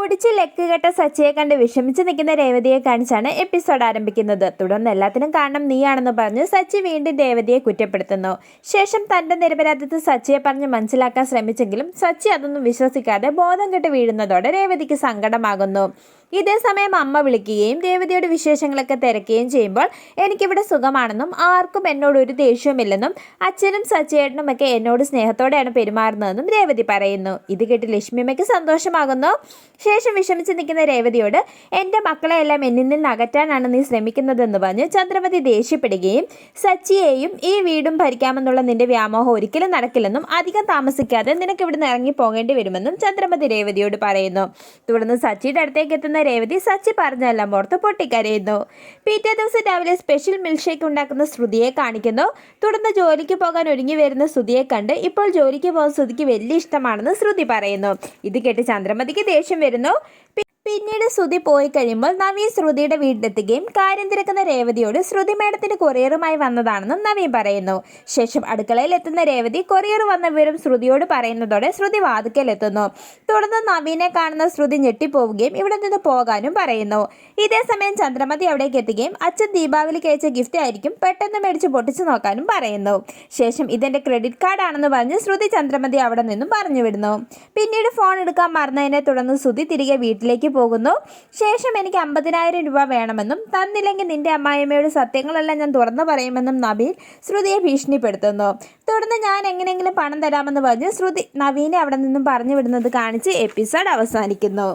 കുടിച്ച് ലെക്ക് കെട്ട സച്ചിയെ കണ്ട് വിഷമിച്ച് നിൽക്കുന്ന രേവതിയെ കാണിച്ചാണ് എപ്പിസോഡ് ആരംഭിക്കുന്നത്. തുടർന്ന് എല്ലാത്തിനും കാരണം നീയാണെന്ന് പറഞ്ഞ് സച്ചി വീണ്ടും രേവതിയെ കുറ്റപ്പെടുത്തുന്നു. ശേഷം തന്റെ നിരപരാധിത്വം സച്ചിയെ പറഞ്ഞ് മനസ്സിലാക്കാൻ ശ്രമിച്ചെങ്കിലും സച്ചി അതൊന്നും വിശ്വസിക്കാതെ ബോധം കെട്ട് വീഴുന്നതോടെ രേവതിക്ക് സങ്കടമാകുന്നു. ഇതേ സമയം അമ്മ വിളിക്കുകയും രേവതിയുടെ വിശേഷങ്ങളൊക്കെ തിരക്കുകയും ചെയ്യുമ്പോൾ എനിക്കിവിടെ സുഖമാണെന്നും ആർക്കും എന്നോട് ഒരു ദേഷ്യവുമില്ലെന്നും അച്ഛനും സച്ചേട്ടനും ഒക്കെ എന്നോട് സ്നേഹത്തോടെയാണ് പെരുമാറുന്നതെന്നും രേവതി പറയുന്നു. ഇത് കേട്ട് ലക്ഷ്മിയമ്മയ്ക്ക് സന്തോഷമാകുന്നു. ശേഷം വിഷമിച്ച് നിൽക്കുന്ന രേവതിയോട് എന്റെ മക്കളെയെല്ലാം എന്നിൽ നിന്ന് അകറ്റാനാണ് നീ ശ്രമിക്കുന്നതെന്ന് പറഞ്ഞ് ചന്ദ്രമതി ദേഷ്യപ്പെടുകയും സച്ചിയെയും ഈ വീടും ഭരിക്കാമെന്നുള്ള നിന്റെ വ്യാമോഹം ഒരിക്കലും നടക്കില്ലെന്നും അധികം താമസിക്കാതെ നിനക്ക് ഇവിടുന്ന് ഇറങ്ങി പോകേണ്ടി വരുമെന്നും ചന്ദ്രമതി രേവതിയോട് പറയുന്നു. തുടർന്ന് സച്ചിയുടെ അടുത്തേക്ക് എത്തുന്ന രേവതി സച്ചി പറഞ്ഞെല്ലാം ഓർത്ത് പൊട്ടിക്കരയുന്നു. പിറ്റേ ദിവസം രാവിലെ സ്പെഷ്യൽ മിൽക്ക് ഷേക്ക് ഉണ്ടാക്കുന്ന ശ്രുതിയെ കാണിക്കുന്നു. തുടർന്ന് ജോലിക്ക് പോകാൻ ഒരുങ്ങി വരുന്ന ശ്രുതിയെ കണ്ട് ഇപ്പോൾ ജോലിക്ക് പോകാൻ ശ്രുതിക്ക് വലിയ ഇഷ്ടമാണെന്ന് ശ്രുതി പറയുന്നു. ഇത് കേട്ട് ചന്ദ്രമതിക്ക് ദേഷ്യം വരുന്നു. പിന്നീട് ശ്രുതി പോയി കഴിയുമ്പോൾ നവീൻ ശ്രുതിയുടെ വീട്ടിലെത്തുകയും കാര്യം തിരക്കുന്ന രേവതിയോട് ശ്രുതി മേഡത്തിന് കൊറിയറുമായി വന്നതാണെന്നും നവീൻ പറയുന്നു. ശേഷം അടുക്കളയിൽ എത്തുന്ന രേവതി കൊറിയർ വന്ന വിവരം ശ്രുതിയോട് പറയുന്നതോടെ ശ്രുതി വാതുക്കലെത്തുന്നു തുടർന്ന് നവീനെ കാണുന്ന ശ്രുതി ഞെട്ടിപ്പോവുകയും ഇവിടെ നിന്ന് പോകാനും പറയുന്നു. ഇതേ സമയം ചന്ദ്രമതി അവിടേക്ക് എത്തുകയും അച്ഛൻ ദീപാവലിക്ക് അയച്ച ഗിഫ്റ്റ് ആയിരിക്കും പെട്ടെന്ന് മേടിച്ച് പൊട്ടിച്ചു നോക്കാനും പറയുന്നു. ശേഷം ഇതെന്റെ ക്രെഡിറ്റ് കാർഡ് ആണെന്ന് പറഞ്ഞ് ശ്രുതി ചന്ദ്രമതി അവിടെ നിന്നും പറഞ്ഞു വിടുന്നു പിന്നീട് ഫോൺ എടുക്കാൻ മറന്നതിനെ തുടർന്ന് ശ്രുതി തിരികെ വീട്ടിലേക്ക് പോകുന്നു. ശേഷം എനിക്ക് അമ്പതിനായിരം രൂപ വേണമെന്നും തന്നില്ലെങ്കിൽ നിന്റെ അമ്മായിമ്മയുടെ സത്യങ്ങളെല്ലാം ഞാൻ തുറന്നു പറയുമെന്നും നവീൻ ശ്രുതിയെ ഭീഷണിപ്പെടുത്തുന്നു. തുടർന്ന് ഞാൻ എങ്ങനെയെങ്കിലും പണം തരാമെന്ന് പറഞ്ഞ് ശ്രുതി നവീനെ അവിടെ നിന്നും പറഞ്ഞു വിടുന്നത് കാണിച്ച് എപ്പിസോഡ് അവസാനിക്കുന്നു.